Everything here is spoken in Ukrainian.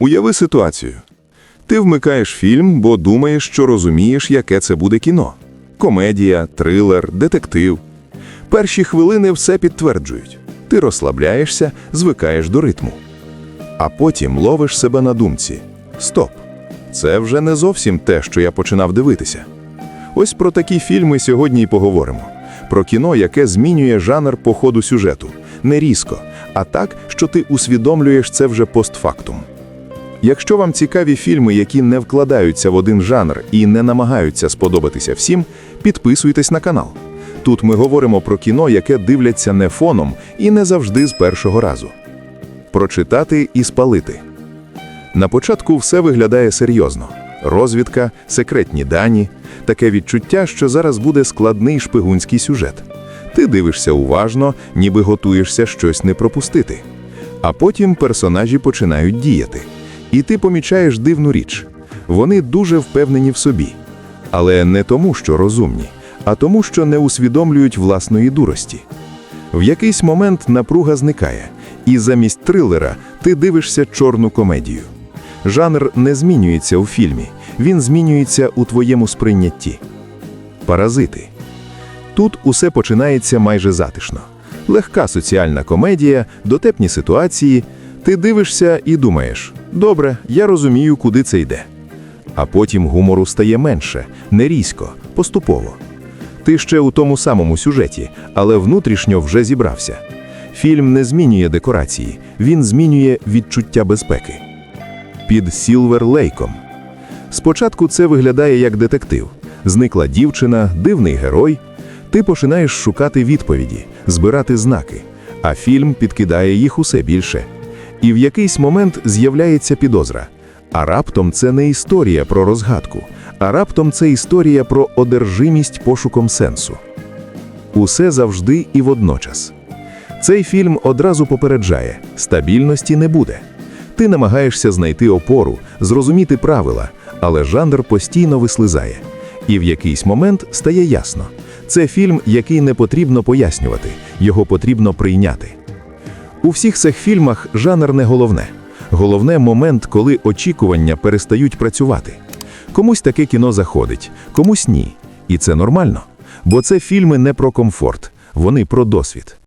Уяви ситуацію. Ти вмикаєш фільм, бо думаєш, що розумієш, яке це буде кіно. Комедія, трилер, детектив. Перші хвилини все підтверджують. Ти розслабляєшся, звикаєш до ритму. А потім ловиш себе на думці. Стоп! Це вже не зовсім те, що я починав дивитися. Ось про такі фільми сьогодні й поговоримо. Про кіно, яке змінює жанр по ходу сюжету. Не різко, а так, що ти усвідомлюєш це вже постфактум. Якщо вам цікаві фільми, які не вкладаються в один жанр і не намагаються сподобатися всім, підписуйтесь на канал. Тут ми говоримо про кіно, яке дивляться не фоном і не завжди з першого разу. Прочитати і спалити. На початку все виглядає серйозно: розвідка, секретні дані, таке відчуття, що зараз буде складний шпигунський сюжет. Ти дивишся уважно, ніби готуєшся щось не пропустити. А потім персонажі починають діяти. І ти помічаєш дивну річ. Вони дуже впевнені в собі. Але не тому, що розумні, а тому, що не усвідомлюють власної дурості. В якийсь момент напруга зникає, і замість трилера ти дивишся чорну комедію. Жанр не змінюється у фільмі, він змінюється у твоєму сприйнятті. Паразити. Тут усе починається майже затишно. Легка соціальна комедія, дотепні ситуації. Ти дивишся і думаєш: добре, я розумію, куди це йде. А потім гумору стає менше, не різко, поступово. Ти ще у тому самому сюжеті, але внутрішньо вже зібрався. Фільм не змінює декорації, він змінює відчуття безпеки. Під Сілвер Лейком. Спочатку це виглядає як детектив. Зникла дівчина, дивний герой. Ти починаєш шукати відповіді, збирати знаки, а фільм підкидає їх усе більше. І в якийсь момент з'являється підозра. А раптом це не історія про розгадку, а раптом це історія про одержимість пошуком сенсу. Усе завжди і водночас. Цей фільм одразу попереджає: стабільності не буде. Ти намагаєшся знайти опору, зрозуміти правила, але жанр постійно вислизає. І в якийсь момент стає ясно: це фільм, який не потрібно пояснювати, його потрібно прийняти. У всіх цих фільмах жанр не головне. Головне момент, коли очікування перестають працювати. Комусь таке кіно заходить, комусь ні. І це нормально. Бо це фільми не про комфорт, вони про досвід.